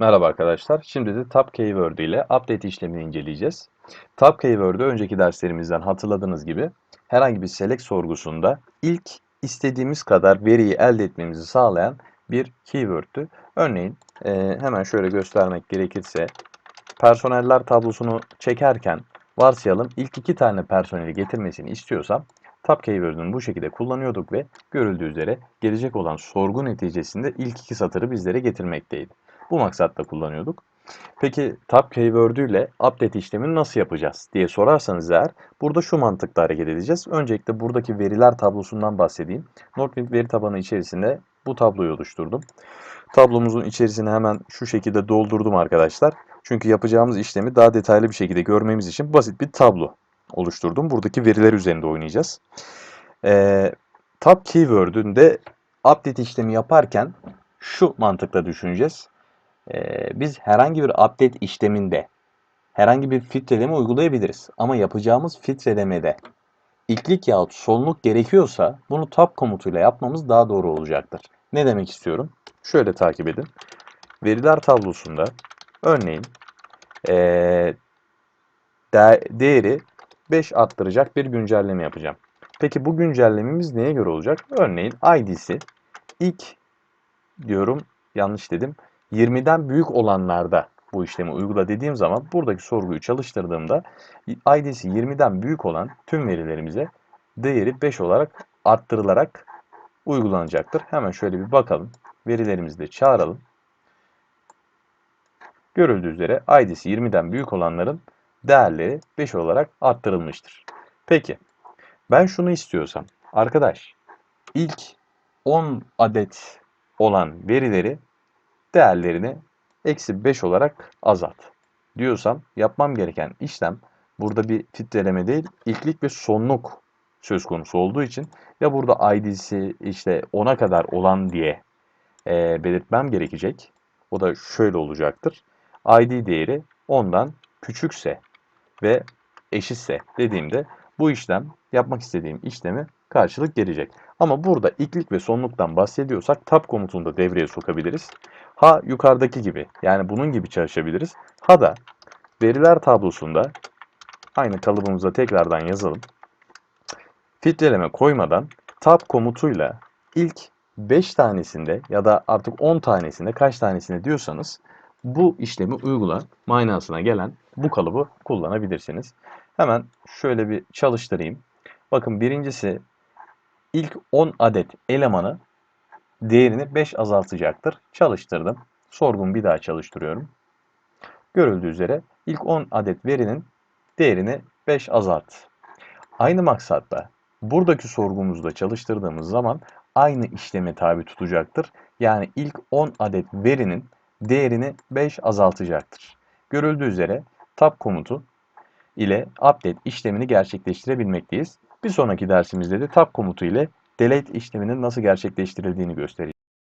Merhaba arkadaşlar. Şimdi de tab keyword ile update işlemini inceleyeceğiz. Tab keyword'ü önceki derslerimizden hatırladığınız gibi herhangi bir select sorgusunda ilk istediğimiz kadar veriyi elde etmemizi sağlayan bir keyword'tü. Örneğin e, hemen şöyle göstermek gerekirse personeller tablosunu çekerken varsayalım ilk iki tane personeli getirmesini istiyorsam tab keyword'ünü bu şekilde kullanıyorduk ve görüldüğü üzere gelecek olan sorgu neticesinde ilk iki satırı bizlere getirmekteydi. Bu maksatla kullanıyorduk. Peki tab keyword'ü ile update işlemini nasıl yapacağız diye sorarsanız eğer burada şu mantıkla hareket edeceğiz. Öncelikle buradaki veriler tablosundan bahsedeyim. Notepad veri tabanı içerisinde bu tabloyu oluşturdum. Tablomuzun içerisine hemen şu şekilde doldurdum arkadaşlar. Çünkü yapacağımız işlemi daha detaylı bir şekilde görmemiz için basit bir tablo oluşturdum. Buradaki veriler üzerinde oynayacağız. Ee, tab keyword'ünde update işlemi yaparken şu mantıkla düşüneceğiz. Ee, biz herhangi bir update işleminde herhangi bir filtreleme uygulayabiliriz. Ama yapacağımız filtrelemede ilklik yahut sonluk gerekiyorsa bunu tab komutuyla yapmamız daha doğru olacaktır. Ne demek istiyorum? Şöyle takip edin. Veriler tablosunda örneğin ee, değeri 5 arttıracak bir güncelleme yapacağım. Peki bu güncellememiz neye göre olacak? Örneğin ID'si ilk diyorum yanlış dedim 20'den büyük olanlarda bu işlemi uygula dediğim zaman buradaki sorguyu çalıştırdığımda ID'si 20'den büyük olan tüm verilerimize değeri 5 olarak arttırılarak uygulanacaktır. Hemen şöyle bir bakalım. Verilerimizi de çağıralım. Görüldüğü üzere ID'si 20'den büyük olanların değerleri 5 olarak arttırılmıştır. Peki ben şunu istiyorsam arkadaş ilk 10 adet olan verileri değerlerini eksi 5 olarak azalt diyorsam yapmam gereken işlem burada bir filtreleme değil ilklik ve sonluk söz konusu olduğu için ya burada id'si işte 10'a kadar olan diye e, belirtmem gerekecek. O da şöyle olacaktır. id değeri 10'dan küçükse ve eşitse dediğimde bu işlem yapmak istediğim işlemi karşılık gelecek. Ama burada ilklik ve sonluktan bahsediyorsak tab komutunu da devreye sokabiliriz. Ha yukarıdaki gibi yani bunun gibi çalışabiliriz. Ha da veriler tablosunda aynı kalıbımıza tekrardan yazalım. Filtreleme koymadan tab komutuyla ilk 5 tanesinde ya da artık 10 tanesinde kaç tanesinde diyorsanız bu işlemi uygula manasına gelen bu kalıbı kullanabilirsiniz. Hemen şöyle bir çalıştırayım. Bakın birincisi ilk 10 adet elemanı değerini 5 azaltacaktır. Çalıştırdım. Sorgumu bir daha çalıştırıyorum. Görüldüğü üzere ilk 10 adet verinin değerini 5 azalt. Aynı maksatla buradaki sorgumuzda çalıştırdığımız zaman aynı işleme tabi tutacaktır. Yani ilk 10 adet verinin değerini 5 azaltacaktır. Görüldüğü üzere tab komutu ile update işlemini gerçekleştirebilmekteyiz. Bir sonraki dersimizde de tab komutu ile delete işleminin nasıl gerçekleştirildiğini göstereceğiz.